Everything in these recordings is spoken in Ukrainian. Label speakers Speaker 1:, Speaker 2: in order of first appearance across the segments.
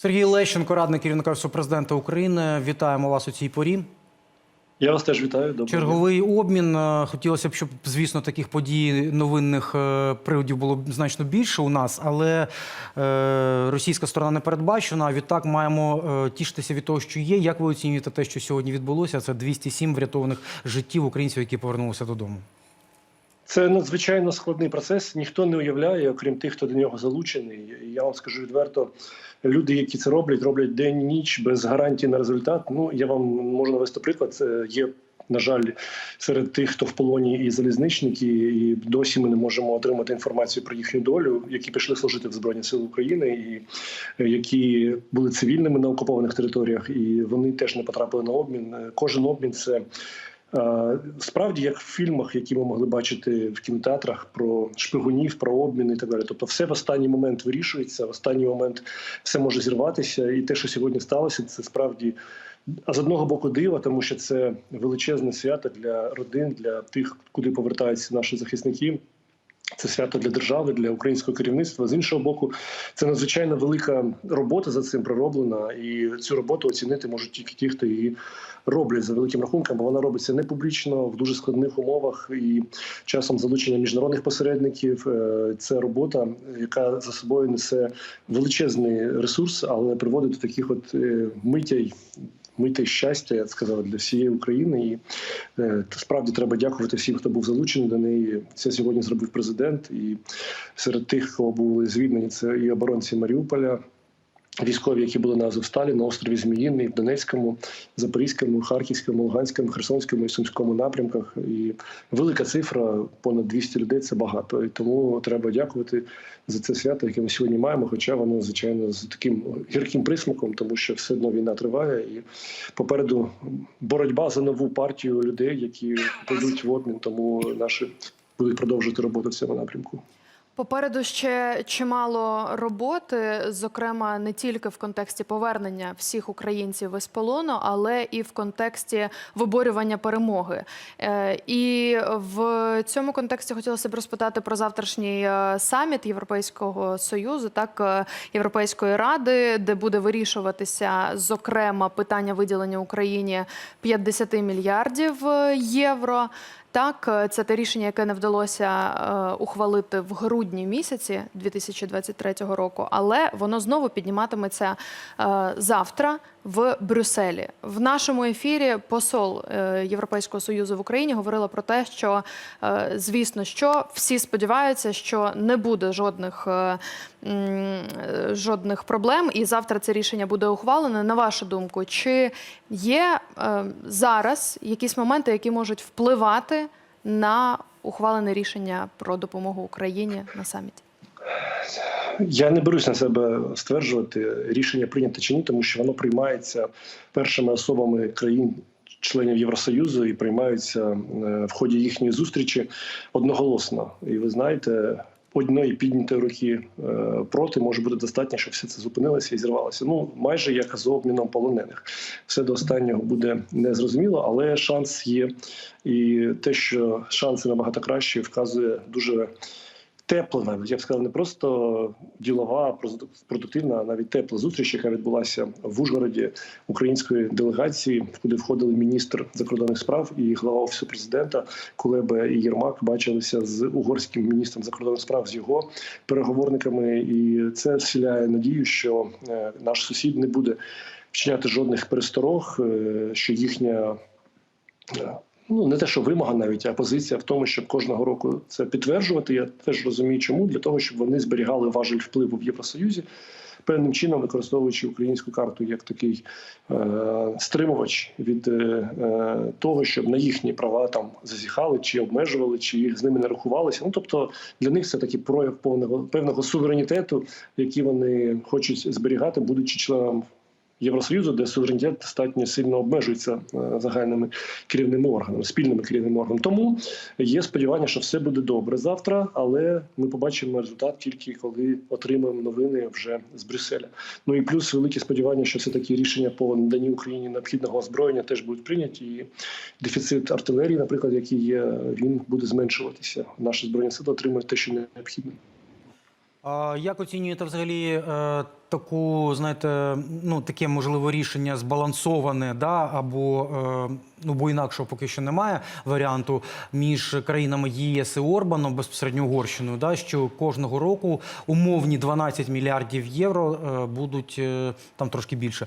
Speaker 1: Сергій Лещенко, радник керівника президента України. Вітаємо вас у цій порі.
Speaker 2: Я вас теж вітаю. Дня.
Speaker 1: Черговий обмін. Е, Хотілося б, щоб, звісно, таких подій новинних е, приводів було значно більше у нас, але е, російська сторона не передбачена. А відтак маємо тішитися від того, що є. Як ви оцінюєте те, що сьогодні відбулося? Це 207 врятованих життів українців, які повернулися додому.
Speaker 2: Це надзвичайно складний процес. Ніхто не уявляє, окрім тих, хто до нього залучений. Я вам скажу відверто, люди, які це роблять, роблять день ніч без гарантії на результат. Ну я вам можу навести приклад. Це є. На жаль, серед тих, хто в полоні і залізничники, і досі ми не можемо отримати інформацію про їхню долю, які пішли служити в Збройні Сили України, і е, які були цивільними на окупованих територіях, і вони теж не потрапили на обмін. Кожен обмін це Справді, як в фільмах, які ми могли бачити в кінотеатрах про шпигунів, про обміни і так далі. Тобто, все в останній момент вирішується, в останній момент все може зірватися, і те, що сьогодні сталося, це справді. А з одного боку дива, тому що це величезне свято для родин, для тих, куди повертаються наші захисники. Це свято для держави, для українського керівництва. З іншого боку, це надзвичайно велика робота за цим пророблена, і цю роботу оцінити можуть тільки ті, хто її роблять за великим рахунком, бо вона робиться не публічно в дуже складних умовах і часом залучення міжнародних посередників. Е, Це робота, яка за собою несе величезний ресурс, але приводить до таких от е, митей. Мити щастя, я б сказав, для всієї України, і е, справді треба дякувати всім, хто був залучений до неї. Це сьогодні зробив президент. І серед тих, кого були звільнені, це і оборонці Маріуполя, військові, які були на Азовсталі, на острові Зміїний, в Донецькому, Запорізькому, Харківському, Луганському, Херсонському і Сумському напрямках. І велика цифра, понад 200 людей це багато. І тому треба дякувати за це свято, яке ми сьогодні маємо. Хоча воно, звичайно, з таким гірким присмаком, тому що все одно війна триває, і попереду боротьба за нову партію людей, які пойдуть в обмін. Тому наші будуть продовжувати роботу в цьому напрямку.
Speaker 3: Попереду ще чимало роботи, зокрема не тільки в контексті повернення всіх українців із полону, але і в контексті виборювання перемоги. Е, І в цьому контексті хотілося б розпитати про завтрашній е, саміт Європейського союзу, так е, Європейської ради, де буде вирішуватися зокрема питання виділення Україні 50 мільярдів євро. Так, е, це те рішення, яке не вдалося е, ухвалити в грудні місяці 2023 року, але воно знову підніматиметься е, завтра в Брюсселі. В нашому ефірі посол е, Європейського союзу в Україні говорила про те, що е, звісно, що всі сподіваються, що не буде жодних, е, жодних проблем, і завтра це рішення буде ухвалене. На вашу думку, чи є зараз якісь моменти, які можуть впливати на ухвалене рішення про допомогу Україні на саміті?
Speaker 2: Я не берусь на себе стверджувати рішення прийнято чи ні, тому що воно приймається першими особами країн. Членів Євросоюзу і приймаються е, в ході їхньої зустрічі одноголосно. І ви знаєте, одної піднятої руки е, проти може бути достатньо, щоб все це зупинилося і зірвалося. Ну майже як з обміном полонених. Все до останнього буде незрозуміло, але шанс є. І те, що шанси набагато кращі, вказує дуже тепла, я б сказав, не просто ділова, продуктивна, а навіть тепла зустріч, яка відбулася в Ужгороді української делегації, куди входили міністр закордонних справ і глава офісу президента Кулеба і Єрмак бачилися з угорським міністром закордонних справ з його переговорниками, і це вселяє надію, що е, наш сусід не буде вчиняти жодних пересторог, е, що їхня. Ну, не те, що вимога навіть, а позиція в тому, щоб кожного року це підтверджувати. Я теж розумію, чому для того, щоб вони зберігали важель впливу в Євросоюзі, певним чином використовуючи українську карту як такий е, стримувач від е, е, того, щоб на їхні права там зазіхали чи обмежували, чи їх з ними не рахувалися. Ну тобто для них це такий прояв повного певного суверенітету, який вони хочуть зберігати, будучи членом. Євросоюзу, де суверенітет достатньо сильно обмежується е, загальними керівними органами, спільними керівними органами. Тому є сподівання, що все буде добре завтра, але ми побачимо результат тільки коли отримаємо новини вже з Брюсселя. Ну і плюс великі сподівання, що все таки рішення по наданні Україні необхідного озброєння теж будуть прийняті. І дефіцит артилерії, наприклад, який є, він буде зменшуватися. Наші збройні сили отримують те, що необхідно.
Speaker 1: А як оцінюєте взагалі е, таку, знаєте, ну таке можливо рішення збалансоване, да, або е, ну бо інакшого поки що немає варіанту між країнами ЄС і Орбаном, безпосередньо Угорщиною, да, що кожного року умовні 12 мільярдів євро е, будуть там трошки більше,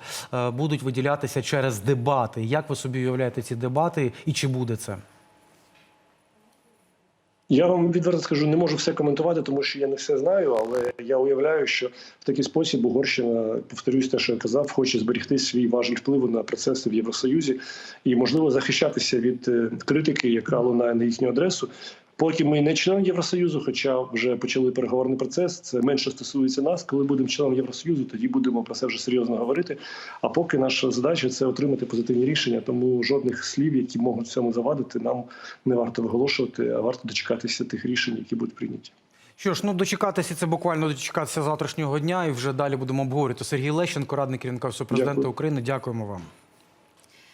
Speaker 1: будуть виділятися через дебати. Як ви собі уявляєте ці дебати, і чи буде це?
Speaker 2: Я вам відверто скажу, не можу все коментувати, тому що я не все знаю, але я уявляю, що в такий спосіб Угорщина, повторюсь те, що я казав, хоче зберегти свій важель впливу на процеси в Євросоюзі і можливо захищатися від е, критики, яка лунає на їхню адресу. Поки ми не член Євросоюзу, хоча вже почали переговорний процес, це менше стосується нас. Коли будемо членом Євросоюзу, тоді будемо про це вже серйозно говорити. А поки наша задача це отримати позитивні рішення. Тому жодних слів, які можуть цьому завадити, нам не варто виголошувати, а варто дочекатися тих рішень, які будуть прийняті.
Speaker 1: Що ж, ну дочекатися це буквально дочекатися завтрашнього дня, і вже далі будемо обговорювати. Сергій Лещенко, радник керівника президента України. Дякуємо вам.